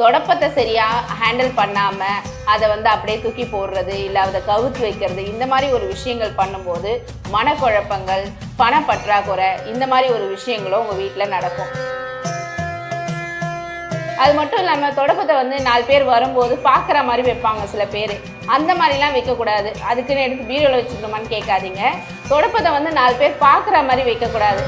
தொடப்பத்தை சரியாக ஹேண்டில் பண்ணாமல் அதை வந்து அப்படியே தூக்கி போடுறது இல்லை அதை கவுத்து வைக்கிறது இந்த மாதிரி ஒரு விஷயங்கள் பண்ணும்போது மனக்குழப்பங்கள் பண பற்றாக்குறை இந்த மாதிரி ஒரு விஷயங்களும் உங்கள் வீட்டில் நடக்கும். அது மட்டும் இல்லாமல் தொடப்பத்தை வந்து நாலு பேர் வரும்போது பார்க்குற மாதிரி வைப்பாங்க சில பேர். அந்த மாதிரிலாம் வைக்கக்கூடாது. அதுக்குன்னு எடுத்து பீரோவில் வச்சுக்கணுமான்னு கேட்காதீங்க. தொடப்பத்தை வந்து நாலு பேர் பார்க்குற மாதிரி வைக்கக்கூடாது.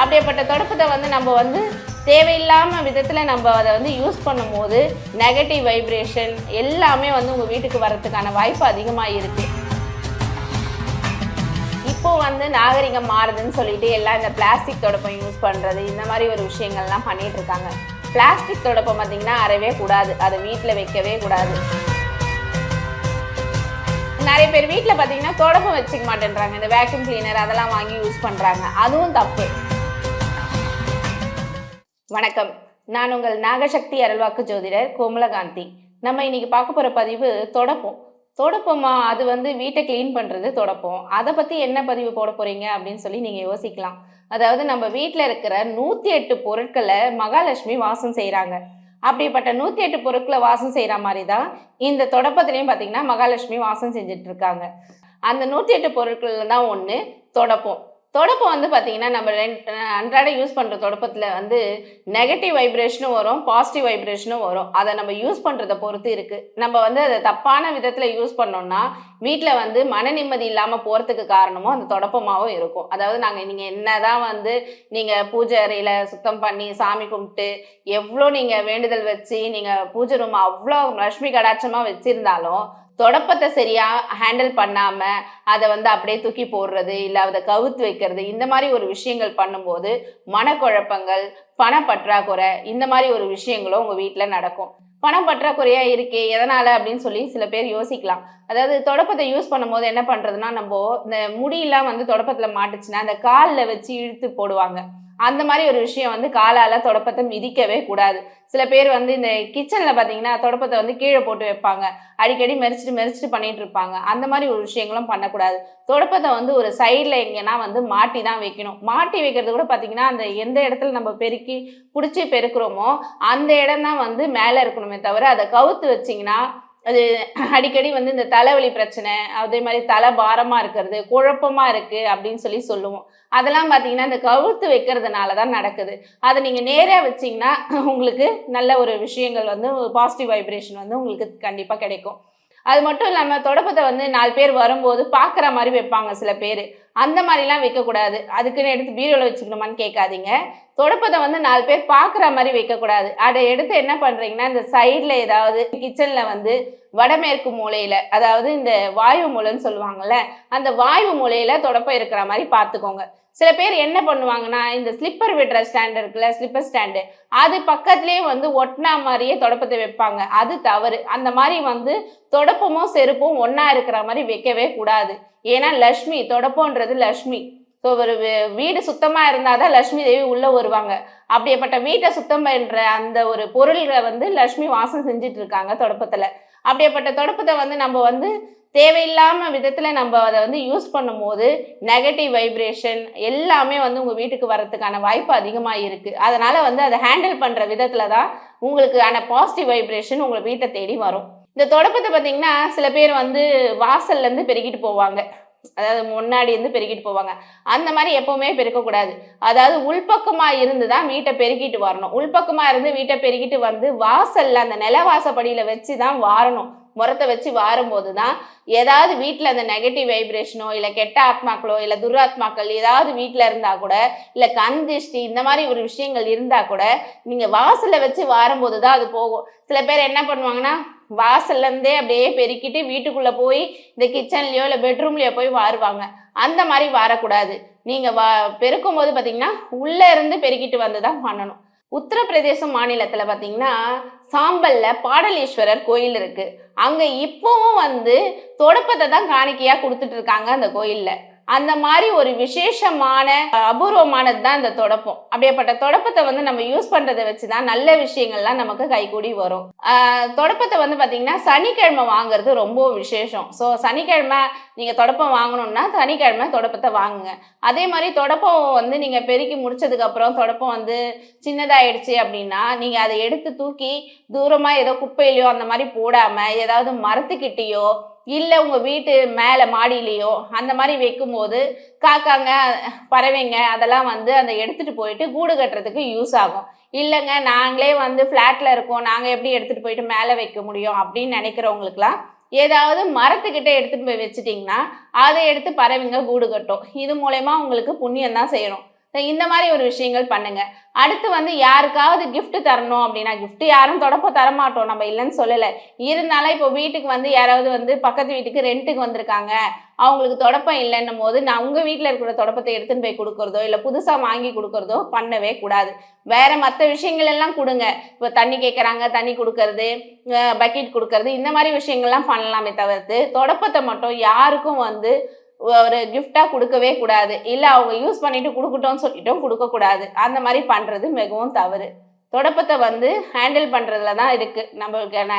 அப்படியேப்பட்ட தொடப்பத்தை வந்து நம்ம வந்து தேவையில்லாமல் விதத்தில் நம்ம அதை வந்து யூஸ் பண்ணும்போது நெகட்டிவ் வைப்ரேஷன் எல்லாமே வந்து உங்கள் வீட்டுக்கு வர்றதுக்கான வாய்ப்பு அதிகமாக இருக்குது இப்போ வந்து நாகரிகம் மாறுதுன்னு சொல்லிட்டு எல்லாம் இந்த பிளாஸ்டிக் தொடப்பம் யூஸ் பண்ணுறது இந்த மாதிரி ஒரு விஷயங்கள்லாம் பண்ணிட்டு இருக்காங்க. பிளாஸ்டிக் தொடப்பம் பார்த்தீங்கன்னா அறவே கூடாது. அதை வீட்டில் வைக்கவே கூடாது. நிறைய பேர் வீட்டில் பார்த்தீங்கன்னா தொடப்பம் வச்சுக்க மாட்டேன்றாங்க. இந்த வேக்யூம் கிளீனர் அதெல்லாம் வாங்கி யூஸ் பண்ணுறாங்க அதுவும் தப்பு. வணக்கம். நான் உங்கள் நாகசக்தி அருள்வாக்கு ஜோதிடர் கோமலகாந்தி. நம்ம இன்னைக்கு பார்க்க போகிற பதிவு தொடப்போம். தொடப்போமா? அது வந்து வீட்டை க்ளீன் பண்ணுறது தொடப்போம். அதை பற்றி என்ன பதிவு போட போகிறீங்க அப்படின்னு சொல்லி நீங்கள் யோசிக்கலாம். அதாவது நம்ம வீட்டில் இருக்கிற நூற்றி எட்டு பொருட்களை மகாலட்சுமி வாசம் செய்கிறாங்க அப்படிப்பட்ட நூற்றி எட்டு பொருட்களை வாசம் செய்கிற மாதிரி தான் இந்த தொடப்பத்துலேயும் பார்த்தீங்கன்னா மகாலட்சுமி வாசம் செஞ்சுட்டு இருக்காங்க. அந்த நூற்றி எட்டு பொருட்கள்ல தான் ஒன்று தொடப்போம். தொடப்பம் வந்து பார்த்தீங்கன்னா நம்ம ரெண்டு அன்றாட யூஸ் பண்ணுற தொடப்பத்தில் வந்து நெகட்டிவ் வைப்ரேஷனும் வரும் பாசிட்டிவ் வைப்ரேஷனும் வரும். அதை நம்ம யூஸ் பண்ணுறதை பொறுத்து இருக்குது நம்ம வந்து அதை தப்பான விதத்தில் யூஸ் பண்ணோம்னா வீட்டில் வந்து மன நிம்மதி இல்லாமல் போகிறதுக்கு காரணமும் அந்த தொடப்பமாகவும் இருக்கும். அதாவது நாங்கள் நீங்கள் என்ன தான் வந்து நீங்கள் பூஜை அறையில் சுத்தம் பண்ணி சாமி கும்பிட்டு எவ்வளோ நீங்கள் வேண்டுதல் வச்சு நீங்கள் பூஜை ரூம் அவ்வளோ லட்சுமி கடாட்சமாக வச்சுருந்தாலும் தொடப்பத்தை சரியாக ஹேண்டில் பண்ணாமல் அதை வந்து அப்படியே தூக்கி போடுறது இல்லை அதை கவுத்து வைக்கிறது இந்த மாதிரி ஒரு விஷயங்கள் பண்ணும்போது மனக்குழப்பங்கள் பணப்பற்றாக்குறை இந்த மாதிரி ஒரு விஷயங்களும் உங்கள் வீட்டில் நடக்கும். பணம் பற்றாக்குறையாக இருக்கே எதனால் அப்படின்னு சொல்லி சில பேர் யோசிக்கலாம். அதாவது தொடப்பத்தை யூஸ் பண்ணும்போது என்ன பண்ணுறதுன்னா நம்ம இந்த முடியெல்லாம் வந்து தொடப்பத்தில் மாட்டுச்சுன்னா அந்த காலில் வச்சு இழுத்து போடுவாங்க. அந்த மாதிரி ஒரு விஷயம் வந்து காலால் தொடப்பத்தை மிதிக்கவே கூடாது. சில பேர் வந்து இந்த கிச்சனில் பார்த்தீங்கன்னா தொடப்பத்தை வந்து கீழே போட்டு வைப்பாங்க. அடிக்கடி மெரிச்சிட்டு மெரிச்சிட்டு பண்ணிட்டு இருப்பாங்க. அந்த மாதிரி ஒரு விஷயங்களும் பண்ணக்கூடாது. தொடப்பத்தை வந்து ஒரு சைடில் எங்கன்னா வந்து மாட்டி தான் வைக்கணும். மாட்டி வைக்கிறது கூட பார்த்தீங்கன்னா அந்த எந்த இடத்துல நம்ம பெருக்கி பிடிச்சி பெருக்கிறோமோ அந்த இடம் தான் வந்து மேலே இருக்கணுமே. தவிர அதை கவுத்து வச்சிங்கன்னா அது அடிக்கடி வந்து இந்த தலைவலி பிரச்சனை அதே மாதிரி தலை பாரமாக இருக்கிறது குழப்பமாக இருக்குது அப்படின்னு சொல்லி சொல்லுவோம். அதெல்லாம் பார்த்தீங்கன்னா இந்த கவுத்து வைக்கிறதுனால தான் நடக்குது. அதை நீங்கள் நேராக வச்சிங்கன்னா உங்களுக்கு நல்ல ஒரு விஷயங்கள் வந்து பாசிட்டிவ் வைப்ரேஷன் வந்து உங்களுக்கு கண்டிப்பாக கிடைக்கும். அது மட்டும் இல்லாமல் தொடப்பத்தை வந்து நாலு பேர் வரும்போது பார்க்குற மாதிரி வைப்பாங்க சில பேர். அந்த மாதிரிலாம் வைக்கக்கூடாது. அதுக்குன்னு எடுத்து பீரோவில் வச்சுக்கணுமான்னு கேட்காதீங்க. தொடப்பத்தை வந்து நாலு பேர் பார்க்குற மாதிரி வைக்கக்கூடாது. அதை எடுத்து என்ன பண்ணுறீங்கன்னா இந்த சைடில் ஏதாவது கிச்சனில் வந்து வடமேற்கு மூலையில் அதாவது இந்த வாயு மூலைன்னு சொல்லுவாங்கள்ல அந்த வாயு மூலையில் தொடப்பம் இருக்கிற மாதிரி பார்த்துக்கோங்க. சில பேர் என்ன பண்ணுவாங்கன்னா இந்த ஸ்லிப்பர் விடுற ஸ்டாண்டு இருக்குல்ல ஸ்லிப்பர் ஸ்டாண்டு அது பக்கத்துலேயே வந்து ஒட்டினா மாதிரியே தொடப்பத்தை வைப்பாங்க. அது தவறு. அந்த மாதிரி வந்து தொடப்பமும் செருப்பும் ஒன்றா இருக்கிற மாதிரி வைக்கவே கூடாது. ஏன்னா லக்ஷ்மி தொடப்பம்ன்றது லக்ஷ்மி ஸோ ஒரு வீடு சுத்தமாக இருந்தால் தான் லக்ஷ்மி தேவி உள்ளே வருவாங்க. அப்படியேப்பட்ட வீட்டை சுத்தம் பண்ணுற அந்த ஒரு பொருள்களை வந்து லக்ஷ்மி வாசம் செஞ்சுட்டு இருக்காங்க தொடப்பத்தில். அப்படியேப்பட்ட தொடப்பத்தை வந்து நம்ம வந்து தேவையில்லாமல் விதத்தில் நம்ம அதை வந்து யூஸ் பண்ணும்போது நெகட்டிவ் வைப்ரேஷன் எல்லாமே வந்து உங்கள் வீட்டுக்கு வர்றதுக்கான வாய்ப்பு அதிகமாக இருக்குது அதனால் வந்து அதை ஹேண்டில் பண்ணுற விதத்தில் தான் உங்களுக்கான பாசிட்டிவ் வைப்ரேஷன் உங்களை வீட்டை தேடி வரும். இந்த தொடப்பத்தை பார்த்தீங்கன்னா சில பேர் வந்து வாசல்லேருந்து பெருகிட்டு போவாங்க. அதாவது முன்னாடி இருந்து பெருக்கிட்டு போவாங்க. அந்த மாதிரி எப்பவுமே பெருக்கக்கூடாது. அதாவது உள்பக்கமாக இருந்து தான் வீட்டை பெருக்கிட்டு வரணும். உள்பக்கமாக இருந்து வீட்டை பெருக்கிட்டு வந்து வாசல்ல அந்த நிலவாசப்படியில் வச்சு தான் வாரணும். முரத்தை வச்சு வாரும்போது தான் ஏதாவது வீட்டில் அந்த நெகட்டிவ் வைப்ரேஷனோ இல்லை கெட்ட ஆத்மாக்களோ இல்லை துராத்மாக்கள் ஏதாவது வீட்டில் இருந்தால் கூட இல்லை கண் திருஷ்டி இந்த மாதிரி ஒரு விஷயங்கள் இருந்தால் கூட நீங்கள் வாசலில் வச்சு வாரும்போது தான் அது போகும். சில பேர் என்ன பண்ணுவாங்கன்னா வாசல்லேருந்தே அப்படியே பெருக்கிட்டு வீட்டுக்குள்ளே போய் இந்த கிச்சன்லேயோ இல்லை பெட்ரூம்லேயோ போய் வாருவாங்க. அந்த மாதிரி வாரக்கூடாது. நீங்கள் வா பெருக்கும் போது பார்த்தீங்கன்னா உள்ளே இருந்து பெருக்கிட்டு வந்து தான் பண்ணணும். உத்தரப்பிரதேச மாநிலத்தில் பார்த்தீங்கன்னா சாம்பலில் பாடலீஸ்வரர் கோயில் இருக்குது அங்கே இப்போவும் வந்து தொடப்பத்தை தான் காணிக்கையாக கொடுத்துட்ருக்காங்க அந்த கோயிலில். அந்த மாதிரி ஒரு விசேஷமான அபூர்வமானது தான் இந்த தொடப்பம். அப்படியேப்பட்ட தொடப்பத்தை வந்து நம்ம யூஸ் பண்ணுறதை வச்சு தான் நல்ல விஷயங்கள்லாம் நமக்கு கைகூடி வரும். தொடப்பத்தை வந்து பாத்தீங்கன்னா சனிக்கிழமை வாங்குறது ரொம்ப விசேஷம். ஸோ சனிக்கிழமை நீங்கள் தொடப்பம் வாங்கணும்னா சனிக்கிழமை தொடப்பத்தை வாங்குங்க. அதே மாதிரி தொடப்பம் வந்து நீங்கள் பெருக்கி முடிச்சதுக்கப்புறம் தொடப்பம் வந்து சின்னதாயிடுச்சு அப்படின்னா நீங்கள் அதை எடுத்து தூக்கி தூரமாக ஏதோ குப்பையிலையோ அந்த மாதிரி போடாமல் ஏதாவது மரத்துக்கிட்டேயோ இல்லை உங்கள் வீட்டு மேலே மாடியிலையோ அந்த மாதிரி வைக்கும்போது காக்காங்க பறவைங்க அதெல்லாம் வந்து அந்த எடுத்துகிட்டு போயிட்டு கூடு கட்டுறதுக்கு யூஸ் ஆகும். இல்லைங்க நாங்களே வந்து ஃப்ளாட்டில் இருக்கோம் நாங்கள் எப்படி எடுத்துகிட்டு போயிட்டு மேலே வைக்க முடியும் அப்படின்னு நினைக்கிறவங்களுக்குலாம் ஏதாவது மரத்துக்கிட்ட எடுத்துகிட்டு போய் வச்சுட்டிங்கன்னா அதை எடுத்து பறவைங்க கூடு கட்டும். இது மூலயமா உங்களுக்கு புண்ணியம் தான் செய்யணும். இந்த மாதிரி ஒரு விஷயங்கள் பண்ணுங்க. அடுத்து வந்து யாருக்காவது கிஃப்ட் தரணும் அப்படின்னா கிஃப்ட் யாரும் தொடப்போ தரமாட்டோம் நம்ம இல்லைன்னு சொல்லலை. இருந்தாலும் இப்போ வீட்டுக்கு வந்து யாராவது வந்து பக்கத்து வீட்டுக்கு ரெண்ட்டுக்கு வந்திருக்காங்க. அவங்களுக்கு தொடப்பம் இல்லைன்னும் போது நான் உங்கள் வீட்டில் இருக்கிற தொடப்பத்தை எடுத்துன்னு போய் கொடுக்குறதோ இல்லை புதுசாக வாங்கி கொடுக்குறதோ பண்ணவே கூடாது. வேற மற்ற விஷயங்கள் எல்லாம் கொடுங்க. இப்போ தண்ணி கேட்குறாங்க தண்ணி கொடுக்கறது பக்கெட் கொடுக்கறது இந்த மாதிரி விஷயங்கள்லாம் பண்ணலாமே தவிர்த்து தொடப்பத்தை மட்டும் யாருக்கும் வந்து ஒரு கிஃப்டாக கொடுக்கவே கூடாது. இல்லை அவங்க யூஸ் பண்ணிட்டு கொடுக்கட்டோம்னு சொல்லிட்டும் கொடுக்கக்கூடாது. அந்த மாதிரி பண்ணுறது மிகவும் தவறு. தொடப்பத்தை வந்து ஹேண்டில் பண்ணுறதுல தான் இருக்குது நம்மளுக்கான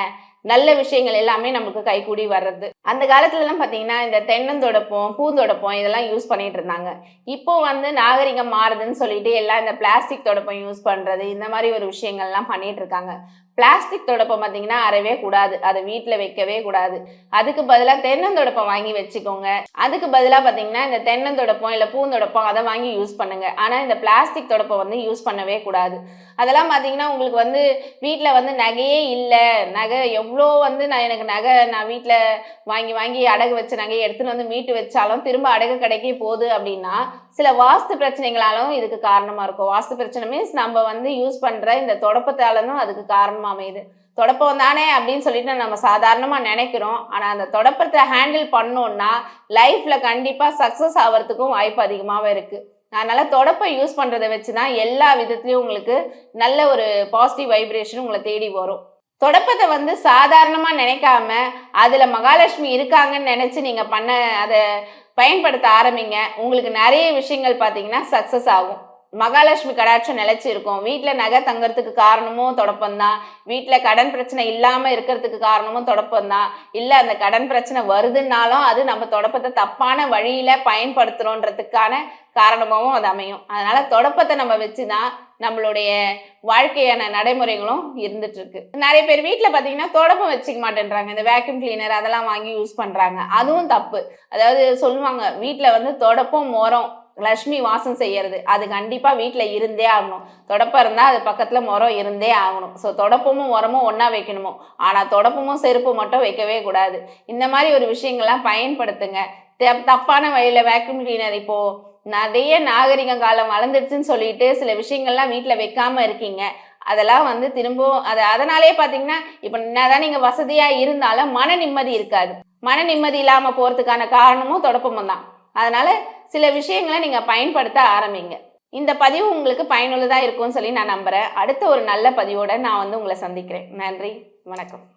நல்ல விஷயங்கள் எல்லாமே நமக்கு கைகூடி வர்றது. அந்த காலத்துலலாம் பார்த்தீங்கன்னா இந்த தென்னந்தொடப்பம் பூந்தொடப்பம் இதெல்லாம் யூஸ் பண்ணிட்டு இருந்தாங்க இப்போ வந்து நாகரிகம் மாறுதுன்னு சொல்லிட்டு எல்லாம் இந்த பிளாஸ்டிக் தொடப்பம் யூஸ் பண்ணுறது இந்த மாதிரி ஒரு விஷயங்கள்லாம் பண்ணிட்டு இருக்காங்க பிளாஸ்டிக் தொடப்பம் பார்த்தீங்கன்னா அறவே கூடாது. அதை வீட்டில் வைக்கவே கூடாது. அதுக்கு பதிலாக தென்னந்தொடப்பம் வாங்கி வச்சுக்கோங்க. அதுக்கு பதிலாக பார்த்தீங்கன்னா இந்த தென்னந்தொடப்பம் இல்லை பூந்தொடப்பம் அதை வாங்கி யூஸ் பண்ணுங்க. ஆனால் இந்த பிளாஸ்டிக் தொடப்பம் வந்து யூஸ் பண்ணவே கூடாது. அதெல்லாம் பார்த்தீங்கன்னா உங்களுக்கு வந்து வீட்டில் வந்து நகையே இல்லை. நகை எவ்வளோ வந்து நான் எனக்கு நகை நான் வீட்டில் வாங்கி வாங்கி அடகு வச்ச நகையை எடுத்துன்னு வந்து மீட்டு வச்சாலும் திரும்ப அடகு கடைக்கே போகுது அப்படின்னா சில வாஸ்து பிரச்சனைகளாலும் இதுக்கு காரணமாக இருக்கும். வாஸ்து பிரச்சனை மீன்ஸ் நம்ம வந்து யூஸ் பண்ணுற இந்த தொடப்பத்தாலும் அதுக்கு காரணமாக அமையுது. தொடப்பம் தானே அப்படின்னு சொல்லிட்டு நம்ம சாதாரணமாக நினைக்கிறோம். ஆனால் அந்த தொடப்பத்தை ஹேண்டில் பண்ணோன்னா லைஃப்பில் கண்டிப்பாக சக்ஸஸ் ஆகிறதுக்கும் வாய்ப்பு அதிகமாகவே இருக்குது அதனால் தொடப்பை யூஸ் பண்ணுறதை வச்சு தான் எல்லா விதத்துலேயும் உங்களுக்கு நல்ல ஒரு பாசிட்டிவ் வைப்ரேஷன் உங்களை தேடி வரும். தொடப்பத்தை வந்து சாதாரணமாக நினைக்காம அதில் மகாலட்சுமி இருக்காங்கன்னு நினச்சி நீங்கள் பண்ண அதை பயன்படுத்த ஆரம்பிங்க. உங்களுக்கு நிறைய விஷயங்கள் பார்த்தீங்கன்னா சக்ஸஸ் ஆகும். மகாலட்சுமி கடாட்சம் நிலைச்சி இருக்கும் வீட்டில் நகை தங்கறதுக்கு காரணமும் தொடப்பம் தான் வீட்டில் கடன் பிரச்சனை இல்லாமல் இருக்கிறதுக்கு காரணமும் தொடப்பம் தான் இல்லை அந்த கடன் பிரச்சனை வருதுன்னாலும் அது நம்ம தொடப்பத்தை தப்பான வழியில் பயன்படுத்துகிறோன்றதுக்கான காரணமாகவும் அது அமையும். அதனால் தொடப்பத்தை நம்ம வச்சு தான் நம்மளுடைய வாழ்க்கையான நடைமுறைகளும் இருந்துட்டு இருக்கு நிறைய பேர் வீட்டில் பார்த்தீங்கன்னா தொடப்பம் வச்சுக்க மாட்டேன்றாங்க. இந்த வேக்யூம் கிளீனர் அதெல்லாம் வாங்கி யூஸ் பண்ணுறாங்க அதுவும் தப்பு. அதாவது சொல்லுவாங்க வீட்டில் வந்து தொடப்பம் முறம் லக்ஷ்மி வாசம் செய்யறது. அது கண்டிப்பாக வீட்டில் இருந்தே ஆகணும். தொடப்பம் இருந்தால் அது பக்கத்தில் முறம் இருந்தே ஆகணும். ஸோ தொடப்பமும் உரமும் ஒன்றா வைக்கணுமோ? ஆனால் தொடப்பமும் செருப்பு மட்டும் வைக்கவே கூடாது. இந்த மாதிரி ஒரு விஷயங்கள்லாம் பயன்படுத்துங்க. தப்பான வழியில் வேக்யூம் கிளீனர் இப்போது நிறைய நாகரிக காலம் வளர்ந்துடுச்சுன்னு சொல்லிட்டு சில விஷயங்கள்லாம் வீட்டில் வைக்காம இருக்கீங்க. அதெல்லாம் வந்து திரும்பவும் அது அதனாலே பார்த்தீங்கன்னா இப்போ என்னதான் நீங்கள் வசதியாக இருந்தாலும் மன நிம்மதி இருக்காது. மன நிம்மதி இல்லாமல் போகிறதுக்கான காரணமும் தொடப்பமும் தான். அதனால சில விஷயங்களை நீங்கள் பயன்படுத்த ஆரம்பிங்க. இந்த பதிவு உங்களுக்கு பயனுள்ளதாக இருக்கும்னு சொல்லி நான் நம்புகிறேன் அடுத்த ஒரு நல்ல பதிவோடு நான் வந்து உங்களை சந்திக்கிறேன். நன்றி. வணக்கம்.